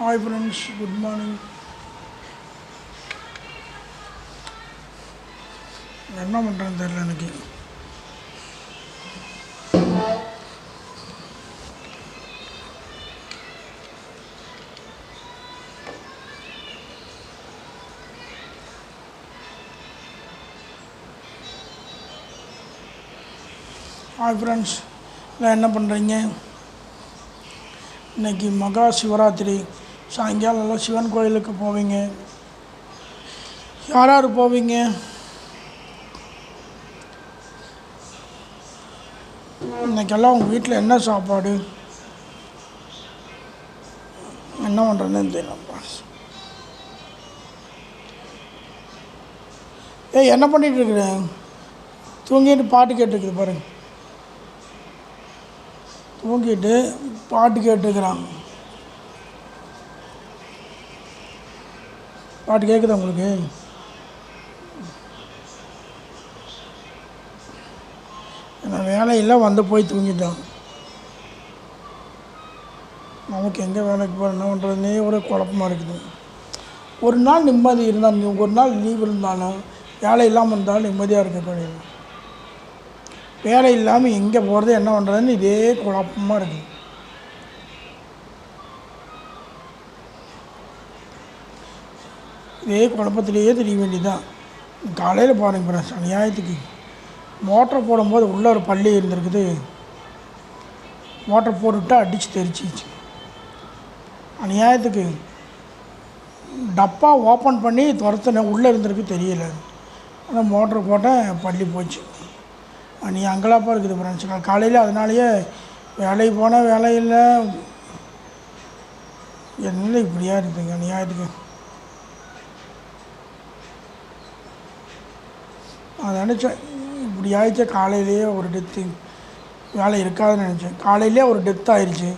Hi friends good morning என்ன பண்ணுறேன்னு தெரியல எனக்கு. ஹாய் ஃப்ரெண்ட்ஸ் எல்லாம் என்ன பண்ணுறீங்க இன்னைக்கு மகா சிவராத்திரி. சாயங்காலம் எல்லாம் சிவன் கோயிலுக்கு போவீங்க. யார் யார் போவீங்க? இன்னைக்கெல்லாம் உங்கள் வீட்டில் என்ன சாப்பாடு? என்ன பண்ணுறதுன்னு தெரியலப்பா. ஏய் என்ன பண்ணிகிட்டு இருக்கிற? தூங்கிட்டு பாட்டு கேட்டுருக்குது பாருங்க. தூங்கிட்டு பாட்டு கேட்டுருக்குறான் பாட்டு கேட்குதா உங்களுக்கு? நான் வேலையெல்லாம் வந்து போய் தூங்கிட்டோம். நமக்கு எங்கே வேலைக்கு போகிறேன் என்ன பண்ணுறதுனே ஒரு குழப்பமாக இருக்குது. ஒரு நாள் நிம்மதி இருந்தால் ஒரு நாள் லீவ் இருந்தாலும் வேலை இல்லாமல் இருந்தாலும் நிம்மதியாக இருக்க போயிடும் வேலை இல்லாமல் எங்கே போகிறது என்ன பண்ணுறதுன்னு இதே குழப்பமாக இருக்குது. இதே குழப்பத்திலேயே தெரிய வேண்டியதுதான். காலையில் பாருங்க ஃப்ரெண்ட்ஸ் அநியாயத்துக்கு மோட்டர் போடும்போது உள்ளே ஒரு பள்ளி இருந்திருக்குது. மோட்டர் போட்டுவிட்டு அடித்து தெரிச்சிச்சு அநியாயத்துக்கு டப்பா ஓப்பன் பண்ணி துரத்துனேன் உள்ளே இருந்திருக்கு தெரியல. ஆனால் மோட்ரு போட்டேன் பள்ளி போச்சு. நீ அங்கலாப்பாக இருக்குது ஃப்ரெண்ட்ஸ் காலையில் அதனாலேயே வேலைக்கு போனால் வேலை இல்லை. என்ன இப்படியா இருக்குதுங்க நியாயத்துக்கு நான் நினச்சேன் இப்படி ஆயிடுச்சு காலையிலேயே ஒரு டெத்து வேலை இருக்காதுன்னு நினச்சேன். காலையிலே ஒரு டெத் ஆயிடுச்சு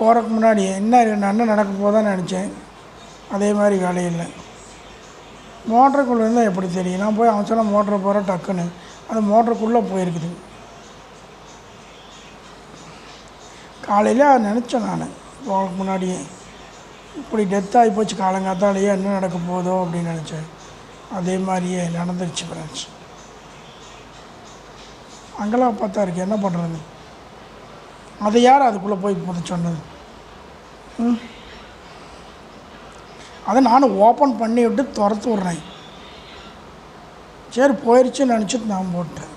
போகிறக்கு முன்னாடி என்ன என்ன நடக்க போதான் நினச்சேன். அதே மாதிரி வேலை இல்லை. மோட்டருக்குள்ளே இருந்தால் எப்படி தெரியும்? நான் போய் அவன் சொன்ன மோட்டரை போகிற டக்குன்னு. அது மோட்டருக்குள்ளே போயிருக்குது. காலையில் நினச்சேன் நான். போகிறதுக்கு முன்னாடியே. இப்படி டெத் ஆகி போச்சு காலங்காத்தாலேயே என்ன நடக்க போதோ அப்படின்னு நினச்சேன். அதே மாதிரியே நடந்துருச்சு ஃப்ரெண்ட்ஸ் அங்கெல்லாம் பார்த்தா இருக்கு என்ன பண்ணுறது அதை யார் அதுக்குள்ளே போய் போத சொன்னது? ம்? அதை நானும் ஓப்பன் பண்ணி விட்டு துரத்து விட்றேன். சரி போயிடுச்சுன்னு நினச்சிட்டு நான் போட்டேன்.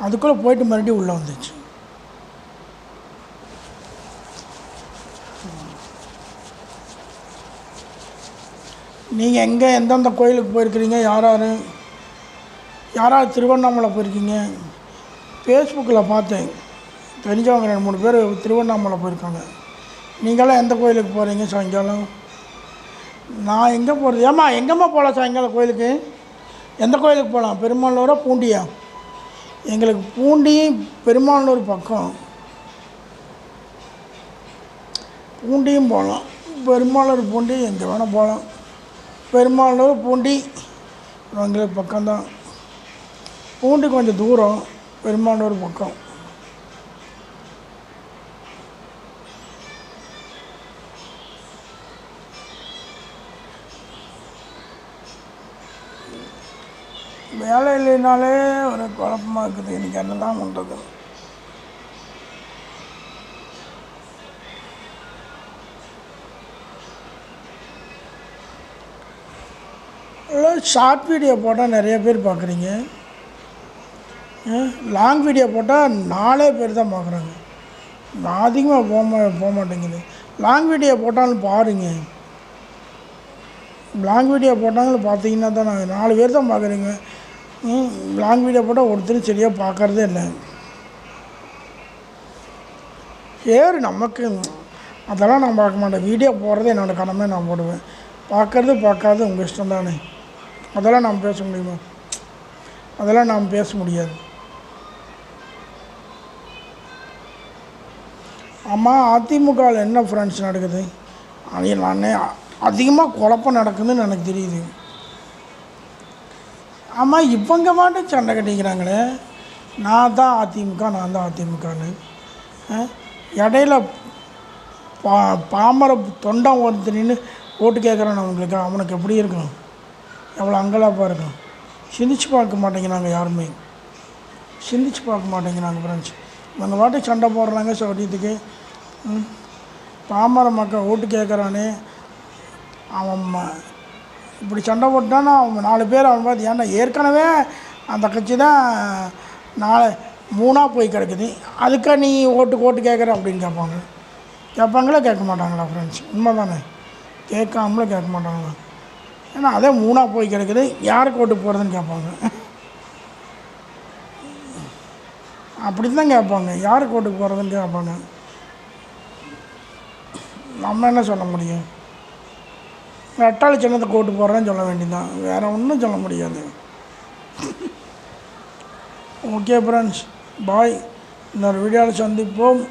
அதுக்குள்ளே போயிட்டு மறுபடியும் உள்ளே வந்துச்சு. நீங்கள் எங்கே எந்தெந்த கோயிலுக்கு போயிருக்கிறீங்க? யார் யார்? யாராவது திருவண்ணாமலை போயிருக்கீங்க? ஃபேஸ்புக்கில் பார்த்தேன். தெரிஞ்சவங்க ரெண்டு மூணு பேர் திருவண்ணாமலை போயிருக்காங்க. நீங்களாம் எந்த கோயிலுக்கு போகிறீங்க சாயங்காலம்? நான் எங்கே போகிறது ஏம்மா எங்கேம்மா போகலாம் சாயங்காலம் கோயிலுக்கு? எந்த கோயிலுக்கு போகலாம் பெருமாளூரா பூண்டியா? எங்களுக்கு பூண்டி பெருமாளூர் பக்கம். பூண்டியும் போகலாம் பெருமாளூர் பூண்டி எங்கே வேணால் போகலாம் பெருமாளூர் பூண்டி. எங்களுக்கு பக்கம்தான். பூண்டி கொஞ்சம் தூரம் பெருமாளூர் பக்கம். வேலை இல்லைனாலே ஒரு குழப்பமாக இருக்குது. இன்றைக்கி என்ன தான் பண்ணுறது இல்லை ஷார்ட் வீடியோ போட்டால் நிறைய பேர் பார்க்குறீங்க. லாங் வீடியோ போட்டால் நாலே பேர் தான் பார்க்குறாங்க. நான் அதிகமாக போக மா போக மாட்டேங்குது. லாங் வீடியோ போட்டாலும் பாருங்க. லாங் வீடியோ போட்டாங்களும் பார்த்தீங்கன்னா தான் நாங்கள் நாலு பேர் தான் பார்க்குறீங்க. லாங் வீடியோ போட்டால் ஒருத்தரும் சரியாக பார்க்குறதே இல்லை. சரி நமக்கு அதெல்லாம் நான் பார்க்க மாட்டேன். வீடியோ போடுறது என்னோடய கடமை நான் போடுவேன். பார்க்கறது பார்க்காது உங்கள் இஷ்டம் தானே. அதெல்லாம் நாம் பேச முடியுமா? அதெல்லாம் நாம் பேச முடியாது. ஆமாம் அதிமுகவில் என்ன ஃப்ரெண்ட்ஸ் நடக்குது? அது நானே அதிகமாக குழப்பம் நடக்குதுன்னு எனக்கு தெரியுது. ஆமாம் இவங்க மாட்டும் சண்டை கட்டிக்கிறாங்களே. நான் தான் அதிமுக நான் தான் அதிமுகன்னு. ஆ? இடையில பா பாமர தொண்டம் ஒருத்தர் நின்று ஓட்டு கேட்குறான் அவங்களுக்கு. அவனுக்கு எப்படி இருக்கணும் எவ்வளோ அங்கலாப்பாக இருக்கும் சிந்திச்சு பார்க்க மாட்டேங்கிறாங்க யாருமே. சிந்திச்சு பார்க்க மாட்டேங்கிறாங்க ஃப்ரெண்ட்ஸ் இவங்க வாட்டி சண்டை போடுறாங்க சௌரியத்துக்கு ம். பாமர மக்கள் ஓட்டு கேட்குறானே அவன் இப்படி சண்டை போட்டான்னா அவன் நாலு பேர் அவன் பார்த்து ஏன்டா ஏற்கனவே அந்த கட்சி தான் நாலு மூணாக போய் கிடக்குது. அதுக்காக நீ ஓட்டு ஓட்டு கேட்குற அப்படின்னு கேட்பாங்க கேட்பாங்களா கேட்க மாட்டாங்களா ஃப்ரெண்ட்ஸ் உண்மை தானே கேட்காமல கேட்க மாட்டாங்களா? ஏன்னா அதே மூணாக போய் கிடக்குது. யாருக்கு ஓட்டு போகிறதுன்னு கேட்பாங்க. அப்படி தான் கேட்பாங்க. யாருக்கு ஓட்டு போகிறதுன்னு கேட்பாங்க. நம்ம என்ன சொல்ல முடியும்? ரெட்டாளி சின்னத்துக்கு ஓட்டு போகிறேன்னு சொல்ல வேண்டியதான் வேறு ஒன்றும் சொல்ல முடியாது. ஓகே ஃப்ரெண்ட்ஸ் பாய் இன்னொரு வீடியோவில் சந்திப்போம்.